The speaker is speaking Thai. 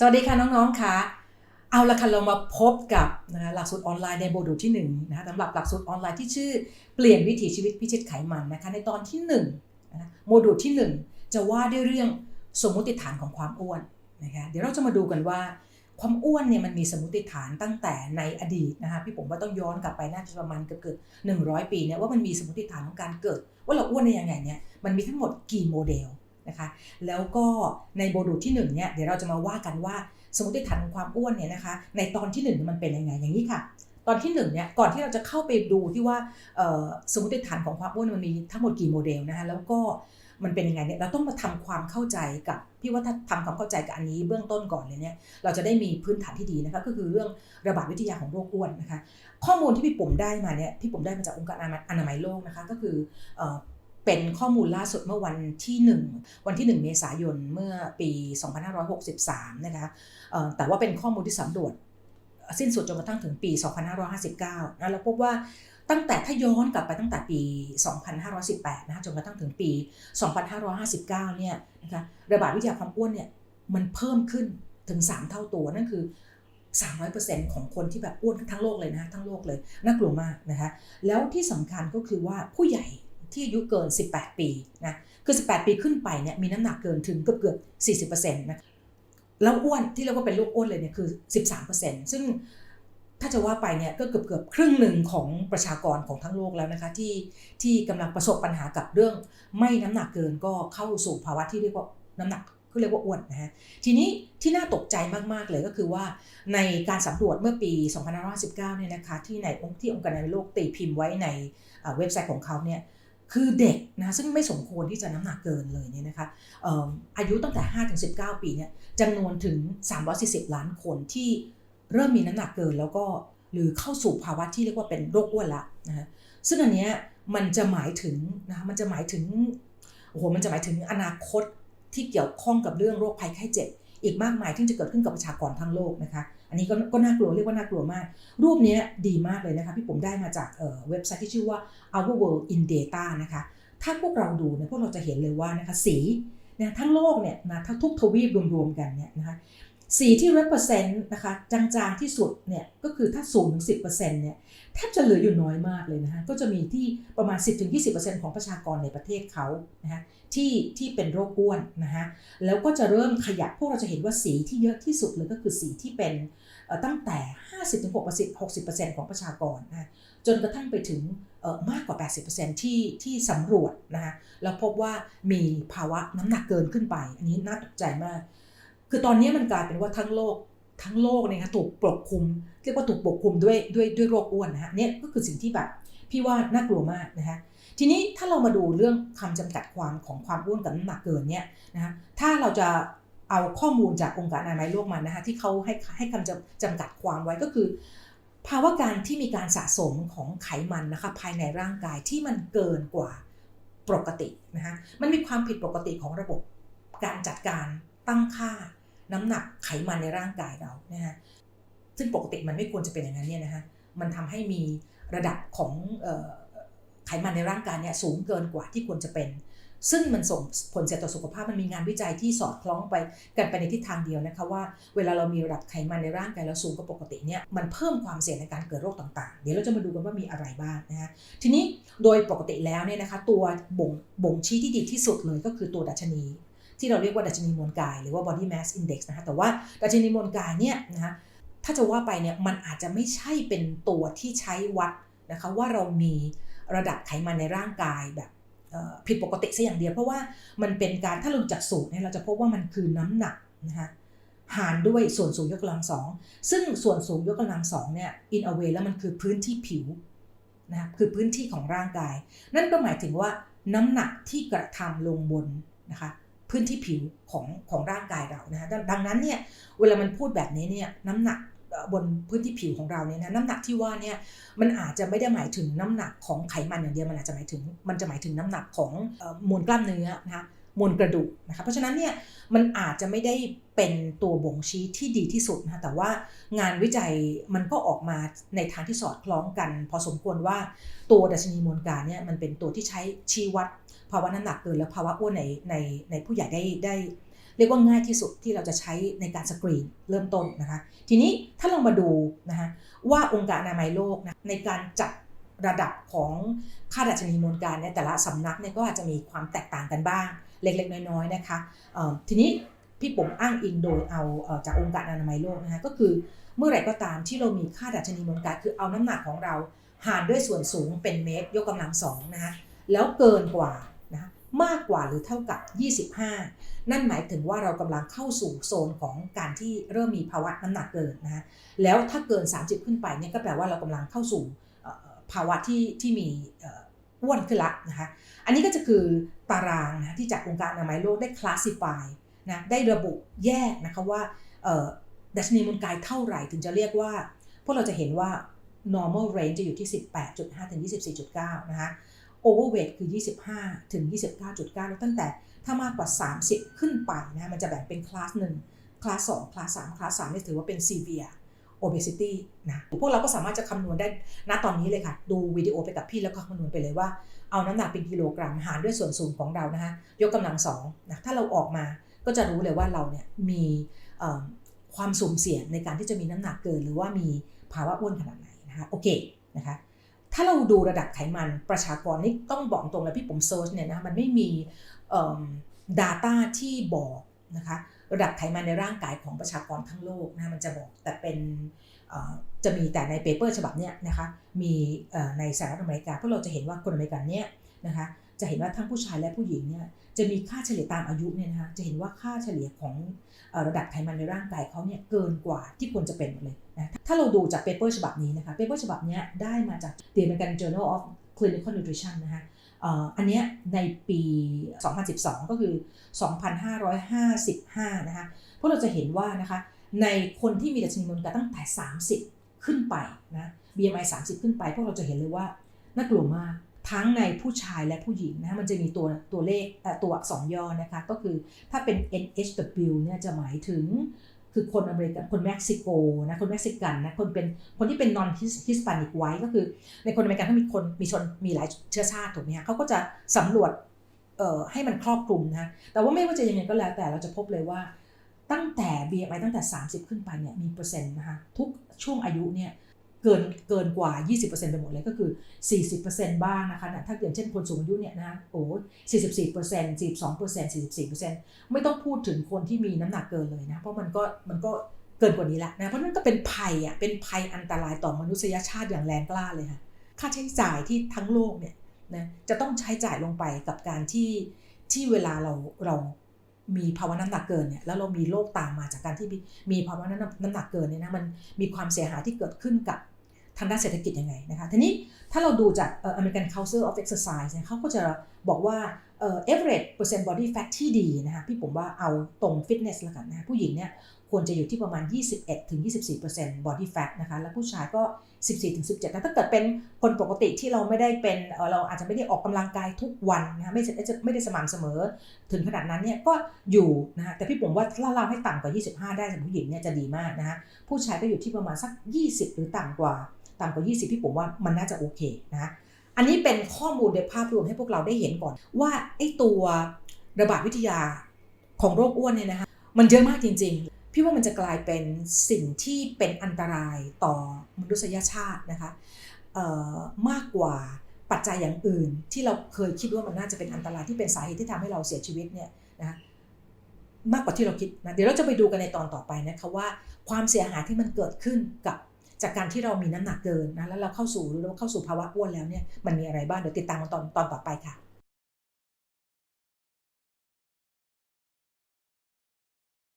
สวัสดีค่ะน้องๆค่ะเอาละค่ะเรามาพบกับนะหลักสูตรออนไลน์ในโมดูลที่1นะคะสำหรับหลักสูตรออนไลน์ที่ชื่อเปลี่ยนวิถีชีวิตพิชิตไขมันนะคะในตอนที่1นะโมดูลที่ 1 จะว่าด้วยเรื่องสมมุติฐานของความอ้วนนะคะเดี๋ยวเราจะมาดูกันว่า ความอ้วนเนี่ยมันมีสมมติฐานตั้งแต่ในอดีตนะคะพี่ผมว่าต้องย้อนกลับไปน่าจะประมาณเกือบหนึ่งร้อยปีเนี่ยว่ามันมีสมมติฐานของการเกิด ว่าเราอ้วนได้ยังไงเนี่ยมันมีทั้งหมดกี่โมเดล นะคะ แล้วก็ในโมดูลที่1เนี่ยเดี๋ยวเราจะมาว่ากันว่าสมมติฐานของความอ้วนเนี่ยนะคะในตอนที่ 1 มันเป็นยังไงอย่างนี้ค่ะ ตอนที่1เนี่ยก่อนที่เราจะเข้าไปดูที่ว่าสมมติฐานของความอ้วนมันมีทั้งหมดกี่โมเดลนะคะแล้วก็มันเป็นยังไงเนี่ยเราต้องมาทำความเข้าใจกับพี่ว่าถ้าทำความเข้าใจกับอันนี้เบื้องต้นก่อนเลยเนี่ยเราจะได้มีพื้นฐานที่ดีนะคะก็คือเรื่องระบาดวิทยาของโรคอ้วนนะคะ ข้อมูลที่พี่ปุ๋มได้มาเนี่ยพี่ปุ๋มได้มาจากองค์การอนามัยโลกนะคะก็คือ เป็นข้อมูลล่าสุดเมื่อวันที่ 1 วันที่ 1 เมษายนเมื่อปี 2563 นะคะแต่ว่าเป็นข้อมูลที่สำรวจ สิ้นสุดจนกระทั่งถึงปี 2559 นะแล้วพบว่าตั้งแต่ถ้าย้อนกลับไปตั้งแต่ปี 2518 นะคะจนกระทั่งถึงปี 2559 เนี่ยนะคะระบาดวิทยาความอ้วนเนี่ยมันเพิ่มขึ้นถึง 3 เท่าตัวนั่นคือ 300%ของคนที่แบบอ้วนทั้งโลกเลยนะทั้งโลกเลยน่ากลัวมากนะคะแล้วที่สำคัญก็คือว่าผู้ใหญ่ ที่อายุเกิน 18 ปีนะคือ 18 ปีขึ้นไปเนี่ยมีน้ำหนักเกินถึงเกือบเกือบ40%นะแล้วอ้วนที่เรียกว่าเป็นโรคอ้วนเลยเนี่ยคือ 13%ซึ่งถ้าจะว่าไปเนี่ยก็เกือบเกือบครึ่งหนึ่งของประชากรของทั้งโลกแล้วนะคะที่ที่กำลังประสบปัญหากับเรื่อง ไม่น้ำหนักเกินก็เข้าสู่ภาวะที่เรียกว่าน้ำหนักก็เรียกว่าอ้วนนะฮะทีนี้ที่น่าตกใจมาก ๆ เลยก็คือว่าในการสำรวจเมื่อปี 2519 เนี่ยนะคะที่ในองค์ที่องค์การอนามัยโลกตีพิมพ์ไว้ในเว็บไซต์ของเขาเนี่ย คือเด็กนะซึ่งไม่สมควรที่จะน้ำหนักเกินเลยเนี่ยนะคะอายุตั้งแต่5ถึง19 ปีเนี่ยจำนวนถึง 340 ล้านคนที่เริ่มมีน้ำหนักเกินแล้วก็หรือเข้าสู่ภาวะที่เรียกว่าเป็นโรคอ้วนละนะซึ่งอันเนี้ยมันจะหมายถึงนะะมันจะหมายถึงโอ้โหมันจะหมายถึงอนาคตที่เกี่ยวข้องกับเรื่องโรคภัยไข้เจ็บ อีกมากมายที่จะเกิดขึ้นกับประชากรทั้งโลกนะคะ อันนี้ก็ก็น่ากลัวเรียกว่าน่ากลัวมาก รูปนี้ดีมากเลยนะคะพี่ผมได้มาจากเว็บไซต์ที่ชื่อว่า Our World in Data นะคะ ถ้าพวกเราดูเนี่ยพวกเราจะเห็นเลยว่านะคะสีเนี่ยทั้งโลกเนี่ยนะทั้งทุกทวีปรวมๆกันเนี่ยนะคะ สีที่ represent นะคะจางๆที่สุดเนี่ยก็คือถ้าสูงถึง 10%เนี่ยแทบจะเหลืออยู่น้อยมากเลยนะคะก็จะมีที่ประมาณ 10-20%ของประชากรในประเทศเขานะคะที่ที่เป็นโรคอ้วนนะคะแล้วก็จะเริ่มขยับพวกเราจะเห็นว่าสีที่เยอะที่สุดเลยก็คือสีที่เป็นตั้งแต่ 50-60%ของประชากรนะจนกระทั่งไปถึงมากกว่า 80%ที่ที่สำรวจนะคะแล้วพบว่ามีภาวะน้ำหนักเกินขึ้นไป อันนี้น่าตกใจมาก คือตอนนี้มันกลายเป็นว่าทั้งโลกทั้งโลกเนี่ยถูกปกคลุม เรียกว่าถูกปกคลุมด้วยด้วยด้วยโรคอ้วนนะฮะเนี่ยก็คือสิ่งที่แบบพี่ว่าน่ากลัวมากนะคะทีนี้ถ้าเรามาดูเรื่องคำจำกัดความของความอ้วนกับน้ำหนักเกินเนี่ยนะคะถ้าเราจะเอาข้อมูลจากองค์การอนามัยโลกมานะคะที่เขาให้ให้คำจำจำกัดความไว้ก็คือ ภาวะการที่มีการสะสมของไขมันนะคะภายในร่างกายที่มันเกินกว่าปกตินะคะมันมีความผิดปกติของระบบการจัดการตั้งค่า น้ำหนักไขมันในร่างกายเรานะฮะซึ่งปกติมันไม่ควรจะเป็นอย่างนั้นเนี่ยนะคะมันทำให้มีระดับของไขมันในร่างกายเนี่ยสูงเกินกว่าที่ควรจะเป็น ซึ่งมันส่งผลเสียต่อสุขภาพมันมีงานวิจัยที่สอดคล้องไปกันไปในทิศทางเดียวนะคะว่าเวลาเรามีระดับไขมันในร่างกายเราสูงกว่าปกติเนี่ยมันเพิ่มความเสี่ยงในการเกิดโรคต่างๆ เดี๋ยวเราจะมาดูกันว่ามีอะไรบ้างนะฮะทีนี้โดยปกติแล้วเนี่ยนะคะตัวบ่งบ่งชี้ที่ดีที่สุดเลยก็คือตัวดัชนี ที่เราเรียกว่าดัชนีมวลกายหรือว่า body mass index นะคะแต่ว่าดัชนีมวลกายเนี่ยนะคะถ้าจะว่าไปเนี่ยมันอาจจะไม่ใช่เป็นตัวที่ใช้วัดนะคะว่าเรามีระดับไขมันในร่างกายแบบผิดปกติซะอย่างเดียว เพราะว่ามันเป็นการถ้าเราจัดสูตรเนี่ยเราจะพบว่ามันคือน้ำหนักนะคะหารด้วยส่วนสูงยกกำลังสองซึ่งส่วนสูงยกกำลังสองเนี่ยอินเอาเวแล้วมันคือพื้นที่ผิวนะคือพื้นที่ของร่างกาย นั่นก็หมายถึงว่าน้ำหนักที่กระทำลงบนนะคะ พื้นที่ผิวของของร่างกายเรานะะดังนั้นเนี่ยเวลามันพูดแบบนี้เนี่ยน้ำหนักบนพื้นที่ผิวของเราเนี่ยนะน้ำหนักที่ว่าเนี่ยมันอาจจะไม่ได้หมายถึงน้ำหนักของไขมันอย่างเดียวมันอาจจะหมายถึงมันจะหมายถึงน้ำหนักของมวลกล้ามเนื้อนะคะ มวลกระดูกนะคะเพราะฉะนั้นเนี่ยมันอาจจะไม่ได้เป็นตัวบ่งชี้ที่ดีที่สุดนะคะแต่ว่างานวิจัยมันก็ออกมาในทางที่สอดคล้องกัน พอสมควรว่าตัวดัชนีมวลกาเนี่ยมันเป็นตัวที่ใช้ชี้วัดภาวะน้ำหนักเกินและภาวะอ้วนในในในผู้ใหญ่ได้ได้ เรียกว่าง่ายที่สุดที่เราจะใช้ในการสกรีนเริ่มต้นนะคะ ทีนี้ถ้าเรามาดูนะคะว่าองค์การอนามัยโลกนะในการจัด ระดับของค่าดัชนีมวลการในแต่ละสำนักเนี่ยก็อาจจะมีความแตกต่างกันบ้างเล็กๆ น้อยๆนะคะทีนี้พี่ผมอ้างอิงโดยเอาจากองค์การอนามัยโลกนะคะก็คือเมื่อไหร่ก็ตามที่เรามีค่าดัชนีมวลการคือเอาน้ำหนักของเราหารด้วยส่วนสูงเป็นเมตร ยกกำลังสองนะคะแล้วเกินกว่านะมากกว่าหรือเท่ากับ 25 นั่นหมายถึงว่าเรากำลังเข้าสู่โซนของการที่เริ่มมีภาวะน้ำหนักเกินนะะแล้วถ้าเกิน 30 ขึ้นไปเนี่ยก็แปลว่าเรากำลังเข้าสู่ ภาวะที่ที่มีอ้วนขึ้นละนะคะ อันนี้ก็จะคือตารางนะที่จากองค์การอนามัยโลกได้คลาสสิฟายนะได้ระบุแยกนะคะว่าดัชนีมวลกายเท่าไหร่ถึงจะเรียกว่า พวกเราจะเห็นว่า normal range จะอยู่ที่ 18.5 ถึง 24.9 นะคะ overweight คือ 25 ถึง 29.9 แล้วตั้งแต่ถ้ามากกว่า 30 ขึ้นไปนะมันจะแบ่งเป็นคลาส1คลาส2คลาส3คลาส3นี่ถือว่าเป็น severe obesity นะพวกเราก็สามารถจะคำนวณได้ณตอนนี้เลยค่ะ ดูวิดีโอไปกับพี่แล้วก็คำนวณไปเลยว่า เอาน้ำหนักเป็นกิโลกรัมหารด้วยส่วนสูงของเรานะคะยกกำลังสองนะถ้าเราออกมาก็จะรู้เลยว่าเราเนี่ยมีความสุ่มเสี่ยงในการที่จะมีน้ำหนักเกิน หรือว่ามีภาวะอ้วนขนาดไหนนะคะโอเคนะคะถ้าเราดูระดับไขมันประชากรนี่ต้องบอกตรงเลยพี่ผมเซิร์ชเนี่ยนะมันไม่มีเอ่อ data ที่บอกนะคะ ระดับไขมันในร่างกายของประชากรทั้งโลกนะมันจะบอกแต่เป็นจะมีแต่ในเปเปอร์ฉบับเนี้ยนะคะมีในสหรัฐอเมริกาเพวกเราจะเห็นว่าคนอเมริกันเนี่ยนะคะจะเห็นว่าทั้งผู้ชายและผู้หญิงเนี่ยจะมีค่าเฉลี่ยตามอายุเนี่ยนะคะจะเห็นว่าค่าเฉลี่ยของอระดับไขมันในร่างกายเขาเนี่ยเกินกว่าที่ควรจะเป็นเลยนะถ้าเราดูจากเปเปอร์ฉบับนี้นะคะเปเปอร์ฉบับเนี้ยได้มาจาก The American Journal of Clinical Nutrition นะคะ อันเนี้ยในปี 2012 ก็คือ 2555 นะคะพวกเราจะเห็นว่านะคะในคนที่มีดัชนีมวลกายตั้งแต่ 30 ขึ้นไปนะ BMI 30 ขึ้นไป พวกเราจะเห็นเลยว่าน่ากลัวมากทั้งในผู้ชายและผู้หญิงนะมันจะมีตัวตัวเลขตัวอักษรย่อนะคะ ก็คือถ้าเป็น NHW เนี่ยจะหมายถึง คือคนอเมริกันคนเม็กซิโกนะคนเม็กซิกันนะคนเป็นคนที่เป็นนอนฮิสปานิกไว้ก็คือ ในคนอเมริกันเขามีคนมีชนมีหลายเชื้อชาติถูกไหมฮะเขาก็จะสำรวจเอ่อให้มันครอบคลุมนะแต่ว่าไม่ว่าจะยังไงก็แล้วแต่เราจะพบเลยว่าตั้งแต่ BMI ตั้งแต่ 30 ขึ้นไปเนี่ยมีเปอร์เซ็นต์นะคะทุกช่วงอายุเนี่ย เกินเกินกว่า 20%ไปหมดเลยก็คือ 40%บ้างนะคะถ้าอย่างเช่นคนสูงอายุเนี่ยนะโอ้44% 42% 44%ไม่ต้องพูดถึงคนที่มีน้ำหนักเกินเลยนะเพราะมันก็มันก็เกินกว่านี้ละนะเพราะนั่นก็เป็นภัยอะเป็นภัยอันตรายต่อมนุษยชาติอย่างแรงกล้าเลยค่ะค่าใช้จ่ายที่ทั้งโลกเนี่ยนะจะต้องใช้จ่ายลงไปกับการที่ที่เวลาเราเรา มีภาวะน้ำหนักเกินเนี่ยแล้วเรามีโรคตามมาจากการที่มีภาวะน้ำน้ำหนักเกินเนี่ยนะมันมีความเสียหายที่เกิดขึ้นกับทางด้านเศรษฐกิจยังไงนะคะทีนี้ถ้าเราดูจากเอ่อ American Council of Exercise เนี่ยเขาก็จะบอกว่าเอ่อ average percent body fat ที่ดีนะคะพี่ผมว่าเอาตรงฟิตเนสละกันนะผู้หญิงเนี่ย ควรจะอยู่ที่ประมาณ 21ถึง24% body fat นะคะ แล้วผู้ชายก็ 14ถึง17แต่ถ้าเกิดเป็นคนปกติที่เราไม่ได้เป็นเราอาจจะไม่ได้ออกกำลังกายทุกวันนะคะไม่ไม่ได้สม่ำเสมอ ถึงขนาดนั้นเนี่ยก็อยู่นะคะแต่พี่ผมว่าถ้าเราให้ต่ำกว่า 25 ได้สำหรับผู้หญิงเนี่ยจะดีมากนะคะผู้ชายก็อยู่ที่ประมาณสัก 20 หรือต่ำกว่า ต่ำกว่า 20 พี่ผมว่ามันน่าจะโอเคนะะอันนี้เป็นข้อมูลในภาพรวมให้พวกเราได้เห็นก่อน ว่าไอ้ตัวระบาดวิทยาของโรคอ้วนเนี่ยนะคะมันเยอะมากจริง ๆ พี่ว่ามันจะกลายเป็นสิ่งที่เป็นอันตรายต่อมนุษยชาตินะคะมากกว่าปัจจัยอย่างอื่น ที่เราเคยคิดว่ามันน่าจะเป็นอันตรายที่เป็นสาเหตุที่ทำให้เราเสียชีวิตเนี่ยนะมากกว่าที่เราคิดนะเดี๋ยวเราจะไปดูกันในตอนต่อไปนะคะว่าความเสียหายที่มันเกิดขึ้นกับจากการที่เรามีน้ำหนักเกินนะแล้วเราเข้าสู่หรือเราเข้าสู่ภาวะอ้วนแล้วเนี่ยมันมีอะไรบ้างเดี๋ยวติดตามกันตอนตอนต่อไปค่ะ